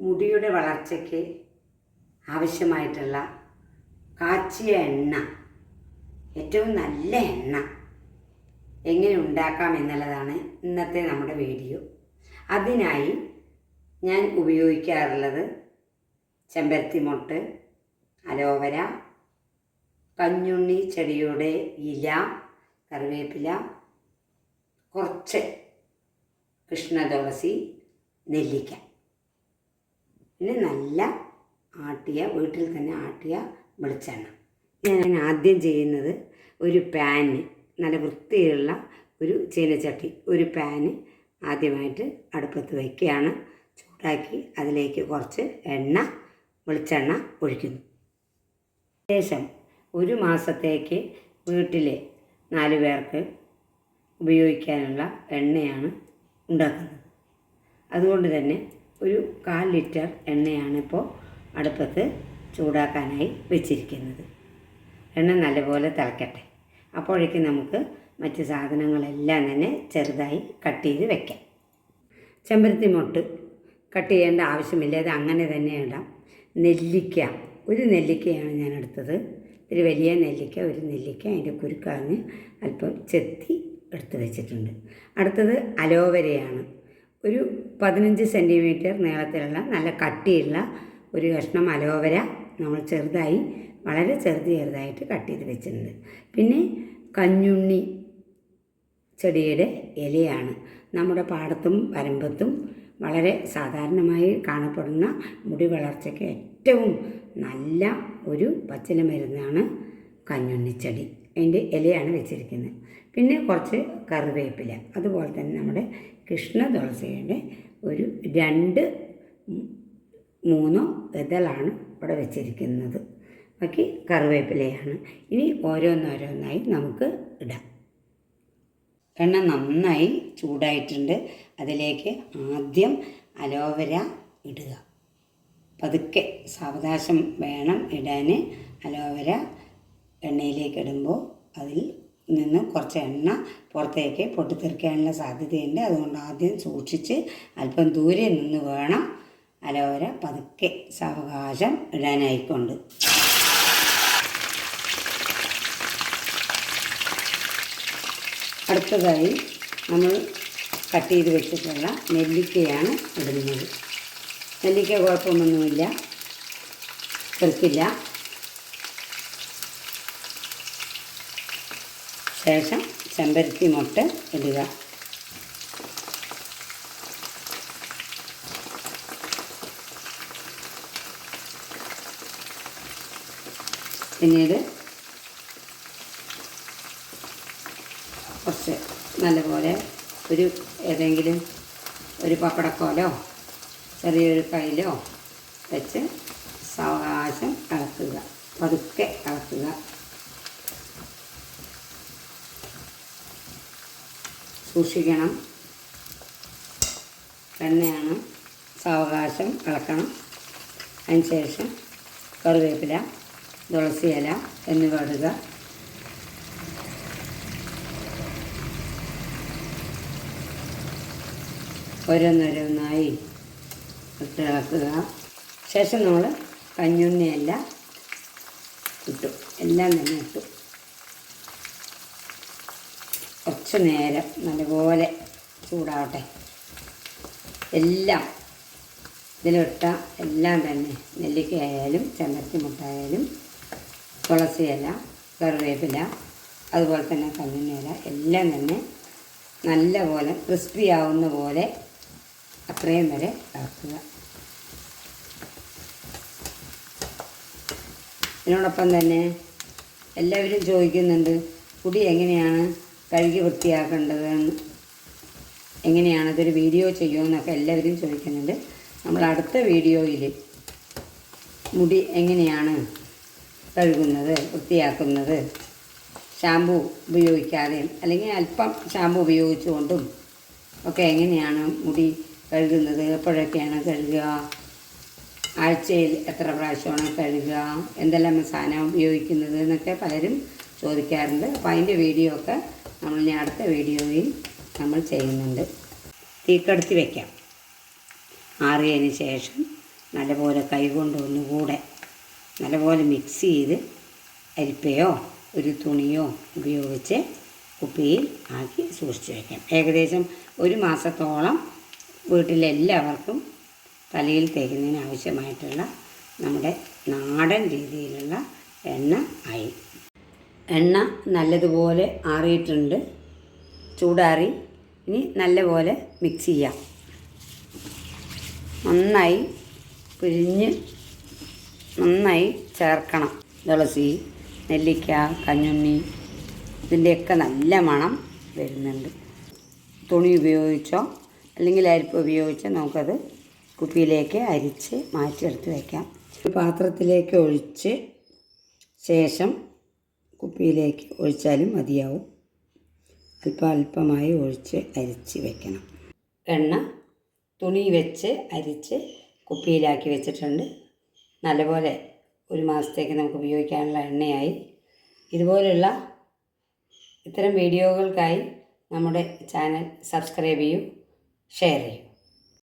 മുടിയുടെ വളർച്ചയ്ക്ക് ആവശ്യമായിട്ടുള്ള കാച്ചിയ എണ്ണ ഏറ്റവും നല്ല എണ്ണ എങ്ങനെ ഉണ്ടാക്കാം എന്നുള്ളതാണ് ഇന്നത്തെ നമ്മുടെ വീഡിയോ. അതിനായി ഞാൻ ഉപയോഗിക്കാറുള്ളത് ചെമ്പരത്തി മൊട്ട് അലോവര കഞ്ഞുണ്ണി ചെടിയുടെ ഇല കറിവേപ്പില കുറച്ച് കൃഷ്ണതുളസി നെല്ലിക്ക. പിന്നെ നല്ല ആട്ടിയ വീട്ടിൽ തന്നെ ആട്ടിയ വെളിച്ചെണ്ണ. ഞാൻ ആദ്യം ചെയ്യുന്നത് ഒരു പാന് നല്ല വൃത്തിയുള്ള ഒരു ചീനച്ചട്ടി ഒരു പാന് ആദ്യമായിട്ട് അടുപ്പത്ത് വയ്ക്കുകയാണ്. ചൂടാക്കി അതിലേക്ക് കുറച്ച് എണ്ണ വെളിച്ചെണ്ണ ഒഴിക്കുന്നു. ശേഷം ഒരു മാസത്തേക്ക് വീട്ടിലെ നാല് പേർക്ക് ഉപയോഗിക്കാനുള്ള എണ്ണയാണ് ഉണ്ടാക്കുന്നത്. അതുകൊണ്ട് തന്നെ ഒരു കാൽ ലിറ്റർ എണ്ണയാണ് ഇപ്പോൾ അടുപ്പത്ത് ചൂടാക്കാനായി വെച്ചിരിക്കുന്നത്. എണ്ണ നല്ലപോലെ തിളക്കട്ടെ. അപ്പോഴേക്കും നമുക്ക് മറ്റ് സാധനങ്ങളെല്ലാം തന്നെ ചെറുതായി കട്ട് ചെയ്ത് വെക്കാം. ചെമ്പരത്തി മൊട്ട് കട്ട് ചെയ്യേണ്ട ആവശ്യമില്ല. അത് അങ്ങനെ തന്നെ ഇടാം. നെല്ലിക്ക ഒരു നെല്ലിക്കയാണ് ഞാൻ എടുത്തത്. ഒരു വലിയ നെല്ലിക്ക ഒരു നെല്ലിക്ക അതിന്റെ കുരുക്കളഞ്ഞ് അല്പം ചെത്തി എടുത്ത് വെച്ചിട്ടുണ്ട്. അടുത്തത് അലോവരയാണ്. ഒരു പതിനഞ്ച് സെന്റിമീറ്റർ നീളത്തിലുള്ള നല്ല കട്ടിയുള്ള ഒരു കഷ്ണം അലോവര നമ്മൾ ചെറുതായി വളരെ ചെറുത് ചെറുതായിട്ട് കട്ട് ചെയ്ത് വെച്ചിട്ടുണ്ട്. പിന്നെ കഞ്ഞുണ്ണി ചെടിയുടെ ഇലയാണ്. നമ്മുടെ പാടത്തും വരമ്പത്തും വളരെ സാധാരണമായി കാണപ്പെടുന്ന മുടി വളർച്ചയ്ക്ക് ഏറ്റവും നല്ല ഒരു പച്ചില മരുന്നാണ് കഞ്ഞുണ്ണിച്ചെടി അതിന്റെ ഇലയാണ് വെച്ചിരിക്കുന്നത്. പിന്നെ കുറച്ച് കറിവേപ്പില. അതുപോലെ തന്നെ നമ്മുടെ കൃഷ്ണ തുളസിയുടെ ഒരു രണ്ട് മൂന്നോ ഇതളാണ് ഇവിടെ വെച്ചിരിക്കുന്നത്. ബാക്കി കറിവേപ്പിലയാണ്. ഇനി ഓരോന്നോരോന്നായി നമുക്ക് ഇടാം. എണ്ണ നന്നായി ചൂടായിട്ടുണ്ട്. അതിലേക്ക് ആദ്യം അലോവര ഇടുക. പതുക്കെ സാവകാശം വേണം ഇടാൻ അലോവര. എണ്ണയിലേക്ക് ഇടുമ്പോൾ അതിൽ നിന്ന് കുറച്ച് എണ്ണ പുറത്തേക്ക് പൊട്ടിത്തെറിക്കാനുള്ള സാധ്യതയുണ്ട്. അതുകൊണ്ട് ആദ്യം സൂക്ഷിച്ച് അല്പം ദൂരെ നിന്ന് വേണം അലോവര പതുക്കെ സാവകാശം ഇടാനായിക്കൊണ്ട്. അടുത്തതായി നമ്മൾ കട്ട് ചെയ്ത് വെച്ചിട്ടുള്ള നെല്ലിക്കയാണ് ഇടുന്നത്. നെല്ലിക്ക കുഴപ്പമൊന്നുമില്ല തെറിക്കില്ല ശേഷം ചെമ്പരത്തി മുട്ട ഇടുക. പിന്നീട് കുറച്ച് നല്ലപോലെ ഒരു ഏതെങ്കിലും ഒരു പപ്പടക്കോലോ ചെറിയൊരു കയ്യിലോ വെച്ച് സാവകാശം ഇളക്കുക പതുക്കെ ഇളക്കുക സൂക്ഷിക്കണം. എണ്ണയാണ്. സാവകാശം ഇളക്കണം അതിന് ശേഷം കറിവേപ്പില തുളസി ഇല എന്നിവ ഇടുക. ഓരോന്നോരോന്നായി ഇളക്കുക ശേഷം നമ്മൾ കഞ്ഞുണ്ണിയെല്ലാം ഇട്ടു എല്ലാം തന്നെ ഇട്ടു. കുറച്ച് നേരം നല്ലപോലെ ചൂടാവട്ടെ. എല്ലാം ഇതിലിട്ട എല്ലാം തന്നെ നെല്ലിക്കയായാലും ചെമ്പരത്തി മുട്ടായാലും തുളസി ഇല കറിവേപ്പില അതുപോലെ തന്നെ കല്ലിനില എല്ലാം തന്നെ നല്ലപോലെ ക്രിസ്പി ആവുന്ന പോലെ അത്രയും വരെ ഇളക്കുക ഇതിനോടൊപ്പം തന്നെ എല്ലാവരും ചോദിക്കുന്നുണ്ട് കുടി എങ്ങനെയാണ്? കഴുകി വൃത്തിയാക്കേണ്ടതെന്ന് എങ്ങനെയാണ് ഇതൊരു വീഡിയോ ചെയ്യുമെന്നൊക്കെ എല്ലാവരും ചോദിക്കുന്നുണ്ട്. നമ്മൾ അടുത്ത വീഡിയോയിൽ മുടി എങ്ങനെയാണ് കഴുകുന്നത് വൃത്തിയാക്കുന്നത് ഷാമ്പു ഉപയോഗിക്കാതെയും അല്ലെങ്കിൽ അല്പം ഷാമ്പു ഉപയോഗിച്ചുകൊണ്ടും ഒക്കെ എങ്ങനെയാണ് മുടി കഴുകുന്നത് എപ്പോഴൊക്കെയാണ് കഴുകുക ആഴ്ചയിൽ എത്ര പ്രാവശ്യമാണ് കഴുകുക എന്തെല്ലാം സാധനം ഉപയോഗിക്കുന്നത് എന്നൊക്കെ പലരും ചോദിക്കാറുണ്ട്. അപ്പോൾ അതിന്റെ വീഡിയോ ഒക്കെ നമ്മൾ ഇനി അടുത്ത വീഡിയോയിൽ നമ്മൾ ചെയ്യുന്നുണ്ട്. തീക്കടുത്തി വയ്ക്കാം ആറിയതിന് ശേഷം നല്ലപോലെ കൈകൊണ്ട് ഒന്നുകൂടെ നല്ലപോലെ മിക്സ് ചെയ്ത് അരിപ്പയോ ഒരു തുണിയോ ഉപയോഗിച്ച് കുപ്പിയിൽ ആക്കി സൂക്ഷിച്ച് വയ്ക്കാം ഏകദേശം ഒരു മാസത്തോളം വീട്ടിലെല്ലാവർക്കും തലയിൽ തേക്കുന്നതിന് ആവശ്യമായിട്ടുള്ള നമ്മുടെ നാടൻ രീതിയിലുള്ള എണ്ണ ആയി. എണ്ണ നല്ലതുപോലെ ആറിയിട്ടുണ്ട്. ചൂടാറി. ഇനി നല്ലപോലെ മിക്സ് ചെയ്യാം. നന്നായി പിഴിഞ്ഞ് നന്നായി ചേർക്കണം. തുളസി നെല്ലിക്ക കഞ്ഞുണ്ണി ഇതിന്റെയൊക്കെ നല്ല മണം വരുന്നുണ്ട്. തുണി ഉപയോഗിച്ചോ അല്ലെങ്കിൽ അരിപ്പ് ഉപയോഗിച്ചോ നമുക്കത് കുപ്പിയിലേക്ക് അരിച്ച് മാറ്റിയെടുത്ത് വയ്ക്കാം പാത്രത്തിലേക്ക് ഒഴിച്ച് ശേഷം കുപ്പിയിലേക്ക് ഒഴിച്ചാലും മതിയാവും. അല്പ അല്പമായി ഒഴിച്ച് അരിച്ച് വെക്കണം. എണ്ണ തുണി വെച്ച് അരിച്ച് കുപ്പിയിലാക്കി വെച്ചിട്ടുണ്ട്. നല്ലപോലെ ഒരു മാസത്തേക്ക് നമുക്ക് ഉപയോഗിക്കാനുള്ള എണ്ണയായി. ഇതുപോലുള്ള ഇത്തരം വീഡിയോകൾക്കായി നമ്മുടെ ചാനൽ സബ്സ്ക്രൈബ് ചെയ്യൂ ഷെയർ ചെയ്യൂ.